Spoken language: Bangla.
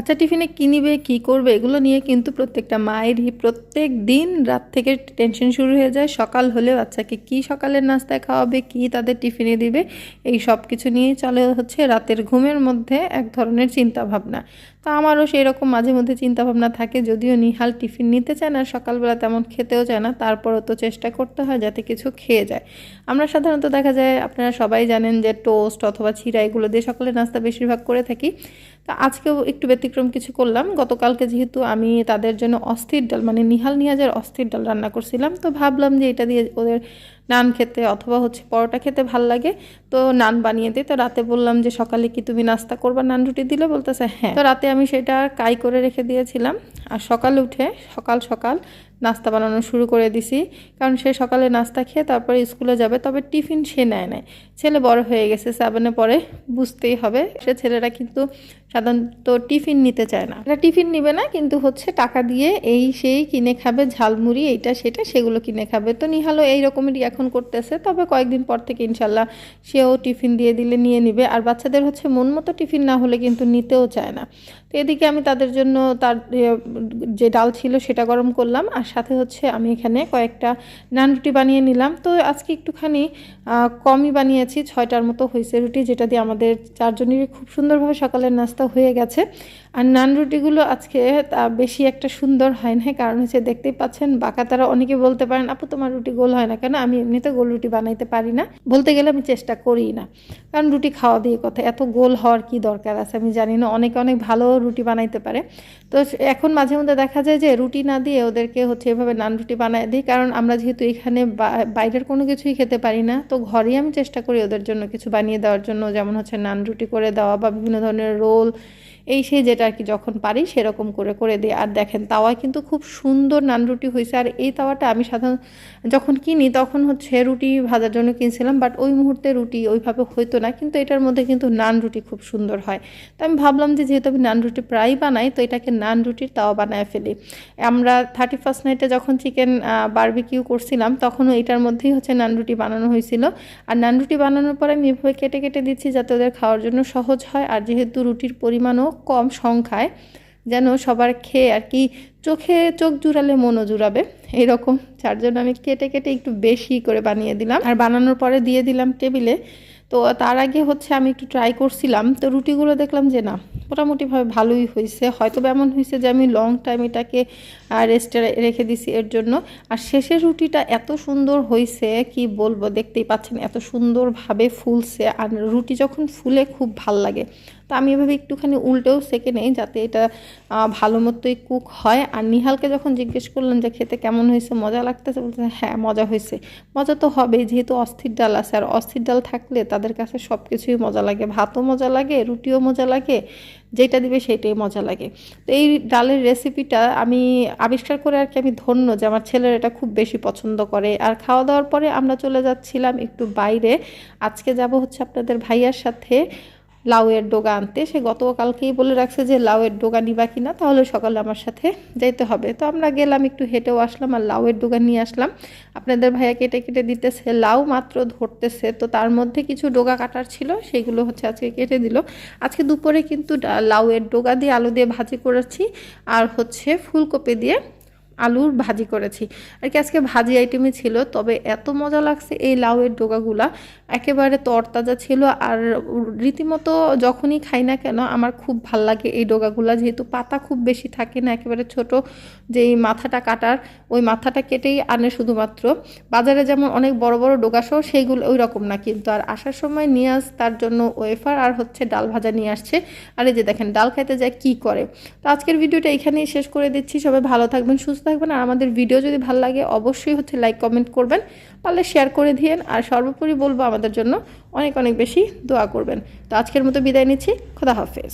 বাচ্চা টিফিনে কী নিবে, কী করবে, এগুলো নিয়ে কিন্তু প্রত্যেকটা মায়েরই প্রত্যেক দিন রাত থেকে টেনশন শুরু হয়ে যায়। সকাল হলে বাচ্চাকে কি সকালের নাস্তায় খাওয়াবে, কি তাদের টিফিনে দিবে, এই সব কিছু নিয়েই চলে হচ্ছে রাতের ঘুমের মধ্যে এক ধরনের চিন্তা ভাবনা তো আমারও সেই রকম মাঝে মধ্যে চিন্তা ভাবনা থাকে, যদিও নিহাল টিফিন নিতে চায় না সকালবেলা তেমন খেতেও চায় না, তারপরও তো চেষ্টা করতে হয় যাতে কিছু খেয়ে যায়। আমরা সাধারণত দেখা যায়, আপনারা সবাই জানেন যে টোস্ট অথবা চিরা এগুলো দিয়ে সকালের নাস্তা বেশিরভাগ করে থাকি। আজকেও একটু ব্যতিক্রম কিছু করলাম। গতকালকে যেহেতু আমি তাদের জন্য অস্থির ডাল মানে নিহাল নিয়াজের অস্থির ডাল রান্না করছিলাম, তো ভাবলাম যে এটা দিয়ে ওদের নান খেতে অথবা হচ্ছে পরোটা খেতে ভালো লাগে। তো নান বানিয়ে দিই তো রাতে বললাম যে, সকালে কি তুমি নাস্তা করবা? নান রুটি দিলে? বলতেছে হ্যাঁ। তো রাতে আমি সেটা কাই করে রেখে দিয়েছিলাম। আর সকালে উঠে, সকাল সকাল নাস্তা বানানো শুরু করে দিছি। কারণ সে সকালে নাস্তা খেয়ে তারপরে স্কুলে যাবে। তবে টিফিন সে নেয় নেয় ছেলে বড় হয়ে গেছে সেভেনে পরে বুঝতেই হবে। সে ছেলেরা কিন্তু সাধারণত টিফিন নিতে চায় না। এটা টিফিন নিবে না, কিন্তু হচ্ছে টাকা দিয়ে এই সেই কিনে খাবে ঝালমুড়ি, এইটা, সেটা, সেগুলো কিনে খাবে। তো নিহালও এই রকমেরই এখন করতেছে, তবে কয়েকদিন পর থেকে ইনশাল্লাহ সেও টিফিন দিয়ে দিলে, নিয়ে নিবে। আর বাচ্চাদের হচ্ছে মন মতো টিফিন না হলে কিন্তু নিতেও চায় না। তো এদিকে আমি তাদের জন্য তার যে ডাল ছিল সেটা গরম করলাম, আর সাথে হচ্ছে আমি এখানে কয়েকটা নান রুটি বানিয়ে নিলাম। তো আজকে একটুখানি কমই বানিয়েছি, ছয়টার মতো হয়েছে রুটি, যেটা দিয়ে আমাদের চারজনেরই খুব সুন্দরভাবে সকালের নাস্তা হয়ে গেছে। আর নান রুটিগুলো আজকে তা বেশি একটা সুন্দর হয় না কারণ হচ্ছে দেখতেই পাচ্ছেন বাঁকা তারা অনেকে বলতে পারেন, আপু, তোমার রুটি গোল হয় না কেন? আমি এমনিতে গোল রুটি বানাইতে পারি না। বলতে গেলে আমি চেষ্টা করি না, কারণ রুটি খাওয়া দিয়ে কথা, এত গোল হওয়ার কি দরকার আছে আমি জানি না। অনেকে অনেক ভালো রুটি বানাইতে পারে। তো এখন মাঝে মধ্যে দেখা যায় যে রুটি না দিয়ে ওদেরকে হচ্ছে এভাবে নান রুটি বানাই দিই। কারণ আমরা যেহেতু এখানে বাইরের কোনো কিছুই খেতে পারি না, তো ঘরেই আমি চেষ্টা করি ওদের জন্য কিছু বানিয়ে দেওয়ার জন্য। যেমন হচ্ছে নান রুটি করে দেওয়া বা বিভিন্ন ধরনের রোল, এই সেই যেটা আর কি যখন পারি সেরকম করে করে দিই। আর দেখেন তাওয়ায় কিন্তু খুব সুন্দর নান রুটি হয়েছে আর এই তাওয়াটা আমি সাধারণ, যখন কিনি তখন হচ্ছে রুটি ভাজার জন্য কিনছিলাম, বাট ওই মুহূর্তে রুটি ওইভাবে হইতো না। কিন্তু এটার মধ্যে কিন্তু নান রুটি খুব সুন্দর হয়। তো আমি ভাবলাম যে যেহেতু আমি নান রুটি প্রায় বানাই, তো এটাকে নান রুটির তাওয়া বানায় ফেলি। আমরা থার্টি ফার্স্ট নাইটে যখন চিকেন বারবিকিউ করছিলাম, তখনও এটার মধ্যেই হচ্ছে নান রুটি বানানো হয়েছিল। আর নান রুটি বানানোর পরে আমি এভাবে কেটে কেটে দিচ্ছি যাতে ওদের খাওয়ার জন্য সহজ হয়, আর যেহেতু রুটির পরিমাণও কম সংখ্যায়, যেন সবার খেয়ে আর কি চোখে চোখ জুড়ালে মনও জুড়াবে, এরকম। যার জন্য আমি কেটে কেটে একটু বেশি করে বানিয়ে দিলাম। আর বানানোর পরে দিয়ে দিলাম টেবিলে তো তার আগে হচ্ছে আমি একটু ট্রাই করছিলাম। তো রুটিগুলো দেখলাম যে না, মোটামুটিভাবে ভালোই হয়েছে। হয়তো এমন হয়েছে যে আমি লং টাইম এটাকে রেস্টে রেখে দিছি এর জন্য। আর শেষের রুটিটা এত সুন্দর হয়েছে, কি বলব? দেখতেই পাচ্ছেন, এত সুন্দরভাবে ফুলছে। আর রুটি যখন ফুলে খুব ভালো লাগে। তো আমি এভাবে একটুখানি উল্টেও সেকে নেই যাতে এটা ভালো মতোই কুক হয়। আর নিহালকে যখন জিজ্ঞেস করলাম যে, খেতে কেমন হয়েছে? মজা লাগতেছে? বলতে হ্যাঁ মজা হয়েছে। মজা তো হবেই, যেহেতু অস্থির ডাল আছে। আর অস্থির ডাল থাকলে তাদের কাছে সব কিছুই মজা লাগে। ভাতও মজা লাগে, রুটিও মজা লাগে যেটা দিবে সেটাই মজা লাগে। তো এই ডালের রেসিপিটা আমি আবিষ্কার করে আর কি আমি ধন্য যে, আমার ছেলের এটা খুব বেশি পছন্দ করে। আর খাওয়া দাওয়ার পরে আমরা চলে যাচ্ছিলাম একটু বাইরে। আজকে যাব হচ্ছে আপনাদের ভাইয়ার সাথে। লাউয়ের ডোগা আনতে। সে গতকালকেই বলে রাখছে যে, লাউয়ের ডোগা নিবা কিনা তাহলে সকালে আমার সাথে যাইতে হবে। তো আমরা গেলাম, একটু হেঁটেও আসলাম আর লাউয়ের ডোগা নিয়ে আসলাম। আপনাদের ভাইয়া কেটে কেটে দিতেছে, লাউ মাত্র ধরতেছে। তো তার মধ্যে কিছু ডোগা কাটার ছিল, সেগুলো হচ্ছে আজকে কেটে দিল। আজকে দুপুরে কিন্তু লাউয়ের ডোগা দিয়ে আলু দিয়ে ভাজি করেছি। আর হচ্ছে ফুলকপি দিয়ে আলুর ভাজি করেছি। আর কি আজকে ভাজি আইটেমই ছিল, তবে এত মজা লাগছে এই লাউয়ের ডোকাগুলা একেবারে তরতাজা ছিল আর রীতিমতো যখনই খাই না কেন আমার খুব ভালো লাগে এই ডোকাগুলা যেহেতু পাতা খুব বেশি থাকে না, একেবারে ছোট যেই মাথাটা কাটার, ওই মাথাটা কেটেই আনে শুধুমাত্র। বাজারে যেমন অনেক বড় বড় ডোকাসহ সেইগুলো ওই রকম না কিন্তু। আর আসার সময় নিয়ে আস তার জন্য ওয়েফার আর হচ্ছে ডাল ভাজা নিয়ে আসছে। আর এই যে দেখেন, ডাল খাইতে যায় কি করে? তো আজকের ভিডিওটা এখানেই শেষ করে দিচ্ছি। সবাই ভালো থাকবেন, সুস্থ থাকবেন আর আমাদের ভিডিও যদি ভালো লাগে, অবশ্যই হচ্ছে লাইক কমেন্ট করবেন পারলে শেয়ার করে দিয়েন, আর সর্বোপরি বলব আমাদের জন্য অনেক অনেক বেশি দোয়া করবেন। তো আজকের মতো বিদায় নিচ্ছি, খোদা হাফেজ।